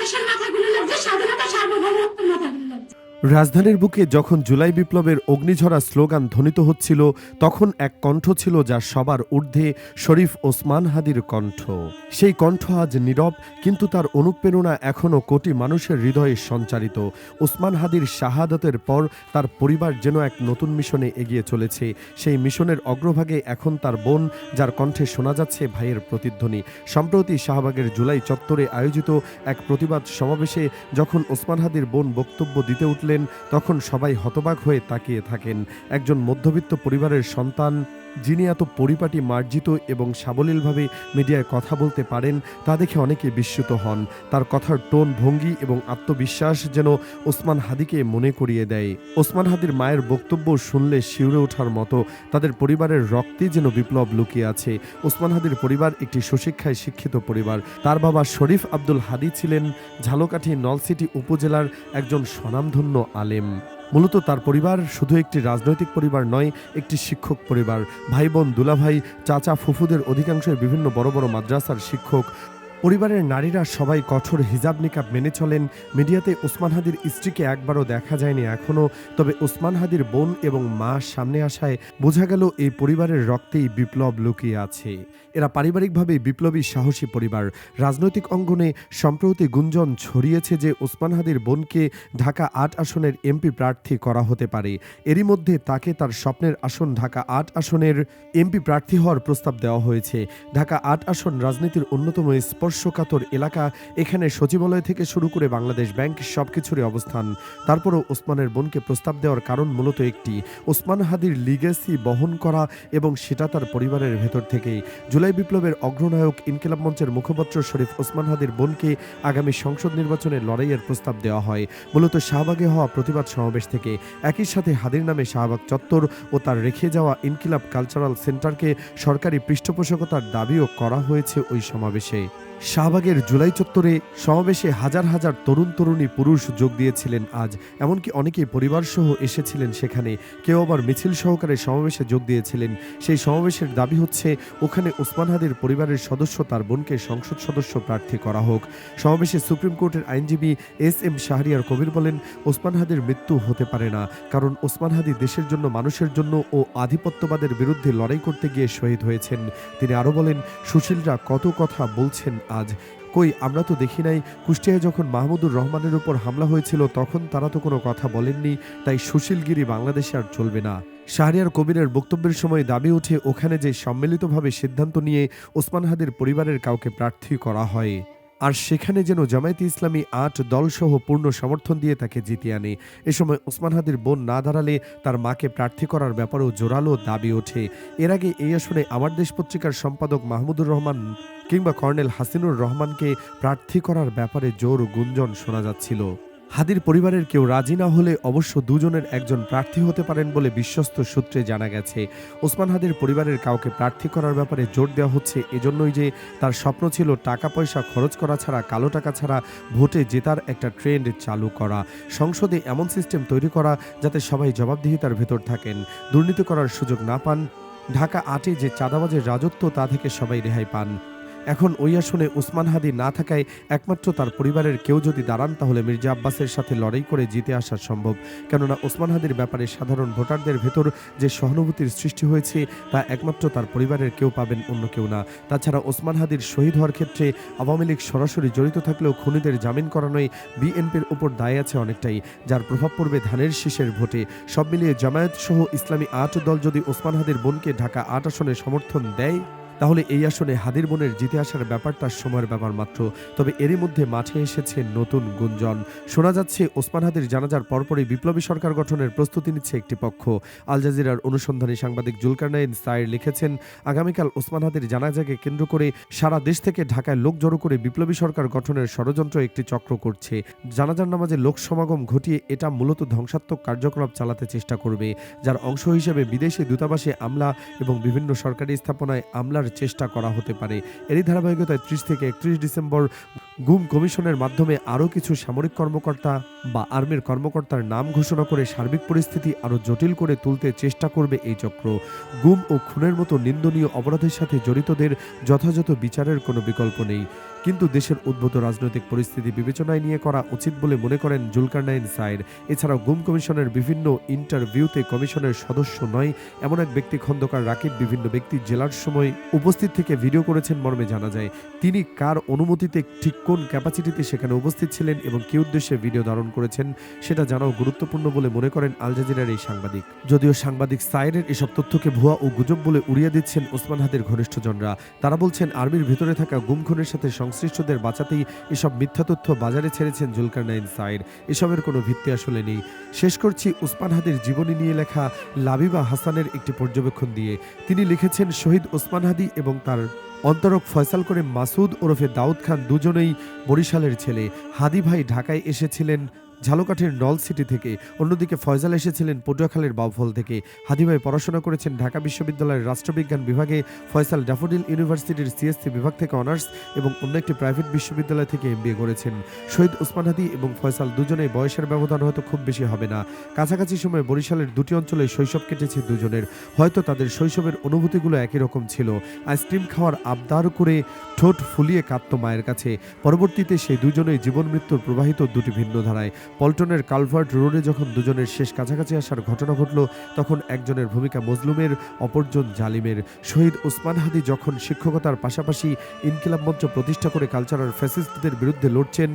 ተሸናፈ রাজধানীর বুকে যখন জুলাই বিপ্লবের অগ্নিঝরা স্লোগান ধ্বনিত হচ্ছিল, তখন এক কণ্ঠ ছিল যা সবার ঊর্ধ্বে শরীফ ওসমান হাদির কণ্ঠ। সেই কণ্ঠ আজ নীরব, কিন্তু তার অনুপ্রেরণা এখনও কোটি মানুষের হৃদয়ে সঞ্চারিত। ওসমান হাদির শাহাদতের পর তার পরিবার যেন এক নতুন মিশনে এগিয়ে চলেছে। সেই মিশনের অগ্রভাগে এখন তার বোন, যার কণ্ঠে শোনা যাচ্ছে ভাইয়ের প্রতিধ্বনি। সম্প্রতি শাহবাগের জুলাই চত্বরে আয়োজিত এক প্রতিবাদ সমাবেশে যখন ওসমান হাদির বোন বক্তব্য দিতে উঠলেন তখন সবাই হতবাক হয়ে তাকিয়ে থাকেন। একজন মধ্যবিত্ত পরিবারের সন্তান যিনি এত পরিপাটি, মার্জিত এবং সাবলীলভাবে মিডিয়ায় কথা বলতে পারেন, তা দেখে অনেকে বিস্মিত হন। তার কথার টোন ভঙ্গি এবং আত্মবিশ্বাস যেন ওসমান হাদিকে মনে করিয়ে দেয়। ওসমান হাদির মায়ের বক্তব্য শুনলে শিউরে ওঠার মতো, তাদের পরিবারের রক্তে যেন বিপ্লব লুকিয়ে আছে। ওসমান হাদির পরিবার একটি সুশিক্ষায় শিক্ষিত পরিবার। তার বাবা শরীফ আব্দুল হাদি ছিলেন ঝালকাঠি নলসিটি উপজেলার একজন স্বনামধন্য আলেম। মূলত তার পরিবার শুধু একটি রাজনৈতিক পরিবার নয়, একটি শিক্ষক পরিবার। ভাই বোন দুলাভাই, চাচা ফুফুদের অধিকাংশই বিভিন্ন বড় বড় মাদ্রাসার শিক্ষক। পরিবারের নারীরা সবাই কঠোর হিজাব নিকাব মেনে চলেন। মিডিয়াতে ওসমান হাদির স্ত্রীকে একবারও দেখা যায়নি এখনও। তবে ওসমান হাদির বোন এবং মা সামনে আসায় বোঝা গেল এই পরিবারের রক্তেই বিপ্লব লুকিয়ে আছে। এরা পারিবারিকভাবে বিপ্লবী, সাহসী পরিবার। রাজনৈতিক অঙ্গনে সম্প্রতি গুঞ্জন ছড়িয়েছে যে ওসমান হাদির বোনকে ঢাকা আট আসনের এমপি প্রার্থী করা হতে পারে। এরই মধ্যে তাকে তার স্বপ্নের আসন ঢাকা আট আসনের এমপি প্রার্থী হওয়ার প্রস্তাব দেওয়া হয়েছে। ঢাকা আট আসন রাজনীতির অন্যতম স্পর্শকাতর এলাকা। এখানে সচিবালয় থেকে শুরু করে বাংলাদেশ ব্যাংক সবকিছুরই অবস্থান। তারপরও ওসমানের বোনকে প্রস্তাব দেওয়ার কারণ মূলত একটি। ওসমান হাদির লিগেসি বহন করা এবং সেটা তার পরিবারের ভেতর থেকেই। জুলাই বিপ্লবের অগ্রনায়ক ইনকিলাব মঞ্চের মুখপাত্র শরীফ ওসমান হাদির বোনকে আগামী সংসদ নির্বাচনে লড়াইয়ের প্রস্তাব দেওয়া হয়। মূলত শাহবাগে হওয়া প্রতিবাদ সমাবেশ থেকে একই সাথে হাদির নামে শাহবাগ চত্বর ও তার রেখে যাওয়া ইনকিলাব কালচারাল সেন্টারকে সরকারি পৃষ্ঠপোষকতার দাবিও করা হয়েছে ওই সমাবেশে। শাহবাগের জুলাই চত্বরে সমাবেশে হাজার হাজার তরুণ তরুণী পুরুষ যোগ দিয়েছিলেন আজ। এমনকি অনেকেই পরিবারসহ এসেছিলেন সেখানে। কেউ আবার মিছিল সহকারে সমাবেশে যোগ দিয়েছিলেন। সেই সমাবেশের দাবি হচ্ছে, ওখানে ওসমান হাদির পরিবারের সদস্য তার বোনকে সংসদ সদস্য প্রার্থী করা হোক। সমাবেশে সুপ্রিম কোর্টের আইনজীবী এস এম শাহরিয়ার কবির বলেন, ওসমান হাদির মৃত্যু হতে পারে না, কারণ ওসমান হাদি দেশের জন্য, মানুষের জন্য ও আধিপত্যবাদের বিরুদ্ধে লড়াই করতে গিয়ে শহীদ হয়েছেন। তিনি আরও বলেন, সুশীলরা কত কথা বলছেন আজ। কই, আমরা তো দেখি নাই, কুষ্টিয়ায় যখন মাহমুদুর রহমানের উপর হামলা হয়েছিল, তখন তারা তো কোনো কথা বলেননি, তাই সুশীলগিরি বাংলাদেশে আর চলবে না। শাহরিয়ার কবিরের বক্তব্যের সময় দাবি ওঠে ওখানে যে সম্মিলিতভাবে সিদ্ধান্ত নিয়ে ওসমান হাদির পরিবারের কাউকে প্রার্থী করা হয়। আর সেখানে যেন জামায়াতে ইসলামী আট দলসহ পূর্ণ সমর্থন দিয়ে তাকে জিতিয়ে আনে এ সময় ওসমান হাদির বোন না দাঁড়ালে তার মাকে প্রার্থী করার ব্যাপারেও জোরালো দাবি ওঠে। এর আগে এই আসনে আমার দেশ পত্রিকার সম্পাদক মাহমুদুর রহমান কিংবা কর্নেল হাসিনুর রহমানকে প্রার্থী করার ব্যাপারে জোর গুঞ্জন শোনা যাচ্ছিল। হাদির পরিবারের কেউ রাজি না হলে অবশ্য দুজনের একজন প্রার্থী হতে পারেন বলে বিশ্বস্ত সূত্রে জানা গেছে। ওসমান হাদির পরিবারের কাউকে প্রার্থী করার ব্যাপারে জোর দেওয়া হচ্ছে এজন্যই যে তার স্বপ্ন ছিল টাকা পয়সা খরচ করা ছাড়া, কালো টাকা ছাড়া ভোটে জেতার একটা ট্রেন্ড চালু করা। সংসদে এমন সিস্টেম তৈরি করা যাতে সবাই জবাবদিহিতার ভেতর থাকেন। দুর্নীতি করার সুযোগ না পান, ঢাকা আটে যে চাঁদাবাজের রাজত্ব তা থেকে সবাই রেহাই পান। এখন ওই আসনে উসমান হাদি না থাকায় একমাত্র তার পরিবারের কেউ যদি দাঁড়ান, তাহলে মির্জা আব্বাসের সাথে লড়াই করে জিতে আসা সম্ভব। কেননা ওসমান হাদির ব্যাপারে সাধারণ ভোটারদের ভেতর যে সহানুভূতির সৃষ্টি হয়েছে, তা একমাত্র তার পরিবারের কেউ পাবেন, অন্য কেউ না। তাছাড়া ওসমান হাদির শহীদ হওয়ার ক্ষেত্রে আওয়ামী লীগ সরাসরি জড়িত থাকলেও খুনিদের জামিন করানোয় বিএনপির উপর দায় আছে অনেকটাই, যার প্রভাব পড়বে ধানের শীষের ভোটে। সব মিলিয়ে জামায়াত সহ ইসলামী আট দল যদি ওসমান হাদির বোনকে ঢাকা আট আসনে সমর্থন দেয় তাহলে এই আসনে হাদির বোনের জিতে আসার ব্যাপারটা সময়ের ব্যাপার মাত্র। তবে এরই মধ্যে মাঠে এসেছে নতুন গুঞ্জন। শোনা যাচ্ছে, ওসমান হাদির জানাজার পরপরই বিপ্লবী সরকার গঠনের প্রস্তুতি নিচ্ছে একটি পক্ষ। আল জাজিরার অনুসন্ধানী সাংবাদিক জুলকারনাইন সায়ের লিখেছেন, আগামীকাল ওসমান হাদির জানাজাকে কেন্দ্র করে সারা দেশ থেকে ঢাকায় লোক জড়ো করে বিপ্লবী সরকার গঠনের ষড়যন্ত্র একটি চক্র করছে। জানাজার নামাজে লোক সমাগম ঘটিয়ে এটা মূলত ধ্বংসাত্মক কার্যকলাপ চালাতে চেষ্টা করবে, যার অংশ হিসেবে বিদেশে দূতাবাসে আমলা এবং বিভিন্ন সরকারি স্থাপনায় আমলার চেষ্টা করা হতে পারে। এরই ধারাবাহিকতায় ত্রিশ থেকে একত্রিশ ডিসেম্বর গুম কমিশনের মাধ্যমে আরও কিছু সামরিক কর্মকর্তা বা আর্মির কর্মকর্তার নাম ঘোষণা করে সার্বিক পরিস্থিতি আরও জটিল করে তুলতে চেষ্টা করবে এই চক্র। গুম ও খুনের মতো নিন্দনীয় অপরাধের সাথে জড়িতদের যথাযথ বিচারের কোনো বিকল্প নেই। কিন্তু দেশের উদ্ভূত রাজনৈতিক পরিস্থিতি বিবেচনায় নিয়ে করা উচিত বলে মনে করেন জুলকারনাইন সাইর। এছাড়াও গুম কমিশনের বিভিন্ন ইন্টারভিউতে কমিশনের সদস্য নয়, এমন এক ব্যক্তি খন্দকার রাকিব বিভিন্ন ব্যক্তি জেলার সময় উপস্থিত থেকে ভিডিও করেছেন মর্মে জানা যায়। তিনি কার অনুমতিতে ঠিক কোন ক্যাপাসিটিতে সেখানে উপস্থিত ছিলেন এবং কি উদ্দেশ্যে ভিডিও ধারণ করেছেন, সেটা জানাও গুরুত্বপূর্ণ বলে মনে করেন আল জাজিরার এই সাংবাদিক। যদিও সাংবাদিক সাইরের এসব তথ্যকে ভুয়া ও গুজব বলে উড়িয়ে দিচ্ছেন ওসমান হাদের ঘনিষ্ঠজনরা, তারা বলছেন, আর্মির ভিতরে থাকা গুম খুনের সাথে সংশ্লিষ্টদের বাঁচাতেই এসব মিথ্যা তথ্য বাজারে ছেড়েছেন জুলকারনাইন সাইর। এসবের কোনো ভিত্তি আসলে নেই। শেষ করছি ওসমান হাদির জীবনী নিয়ে লেখা লাবিবা হাসানের একটি পর্যবেক্ষণ দিয়ে। তিনি লিখেছেন, শহীদ ওসমান হাদি এবং তার অন্তরক ফয়সাল করে মাসুদ ওরফে দাউদ খান দুজনেই বরিশালের ছেলে। হাদি ভাই ঢাকায় এসেছিলেন ঝালকাঠির নল সিটি থেকে। অন্যদিকে ফয়জাল এসেছিলেন পটুয়াখালীর বাউফল থেকে। হাদিভাই পড়াশোনা করেছেন ঢাকা বিশ্ববিদ্যালয়ের রাষ্ট্রবিজ্ঞান বিভাগে। ফয়সাল ড্যাফোডিল ইউনিভার্সিটির সিএসসি বিভাগ থেকে অনার্স এবং অন্য একটি প্রাইভেট বিশ্ববিদ্যালয় থেকে এমবিএ করেছেন। শহীদ ওসমান হাদি এবং ফয়সাল দুজনেই বয়সের ব্যবধান হয়তো খুব বেশি হবে না। কাছাকাছি সময়ে বরিশালের দুটি অঞ্চলে শৈশব কেটেছে দুজনের। হয়তো তাদের শৈশবের অনুভূতিগুলো একই রকম ছিল। আইসক্রিম খাওয়ার আবদার করে ঠোঁট ফুলিয়ে কাঁদত মায়ের কাছে। পরবর্তীতে সেই দুজনেই জীবন মৃত্যুর প্রবাহিত দুটি ভিন্ন ধারায়। পল্টনের কালভার্ট রোডে যখন দুজনের শেষ কাছাকাছি আসার ঘটনা ঘটল, তখন একজনের ভূমিকা মজলুমের, অপরজন জালিমের। শহীদ ওসমান হাদি যখন শিক্ষকতার পাশাপাশি ইনকিলাব মঞ্চ প্রতিষ্ঠা করে কালচারাল ফ্যাসিস্টদের বিরুদ্ধে লড়ছেন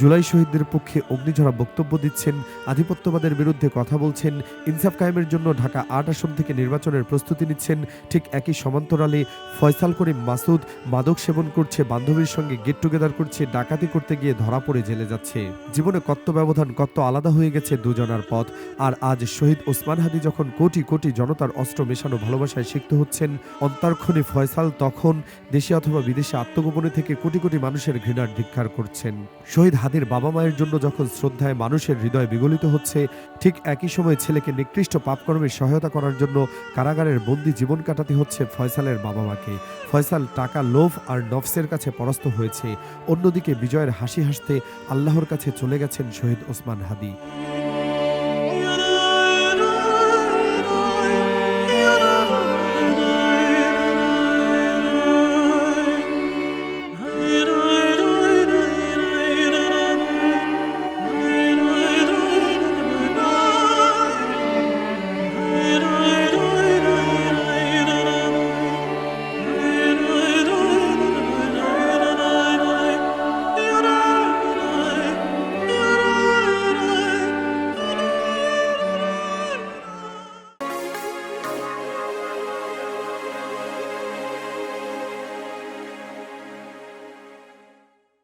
জুলাই শহীদদের পক্ষে অগ্নিঝরা বক্তব্য দিচ্ছেন, আধিপত্যবাদের বিরুদ্ধে কথা বলছেন, ইনসাফ কায়েমের জন্য ঢাকা আট আসন থেকে নির্বাচনের প্রস্তুতি নিচ্ছেন, ঠিক একই সমান্তরালে ফয়সাল করিম মাসুদ মাদক সেবন করছে, বান্ধবীর সঙ্গে গেট টুগেদার করছে, ডাকাতি করতে গিয়ে ধরা পড়ে জেলে যাচ্ছে। জীবনে কত ব্যবধান কত আলাদা হয়ে গেছে দুজনার পথ। আর আজ শহীদ ওসমান হাদি যখন কোটি কোটি জনতার অস্ত্র মেশানো ভালোবাসায় সিক্ত হচ্ছেন, অন্তর্ক্ষণে ফয়সাল তখন দেশে অথবা বিদেশে আত্মগোপনে থেকে কোটি কোটি মানুষের ঘৃণার ধিক্ষার করছেন। শহীদ হাদির বাবা মায়ের জন্য যখন শ্রদ্ধায় মানুষের হৃদয় বিগলিত হচ্ছে, ঠিক একই সময় ছেলেকে নিকৃষ্ট পাপকর্মে সহায়তা করার জন্য কারাগারের বন্দি জীবন কাটাতে হচ্ছে ফয়সালের বাবা মাকে। ফয়সাল টাকা, লোভ আর নফসের কাছে পরাস্ত হয়েছে। অন্যদিকে বিজয়ের হাসি হাসতে আল্লাহর কাছে চলে গেছেন শহীদ ওসমান হাদি।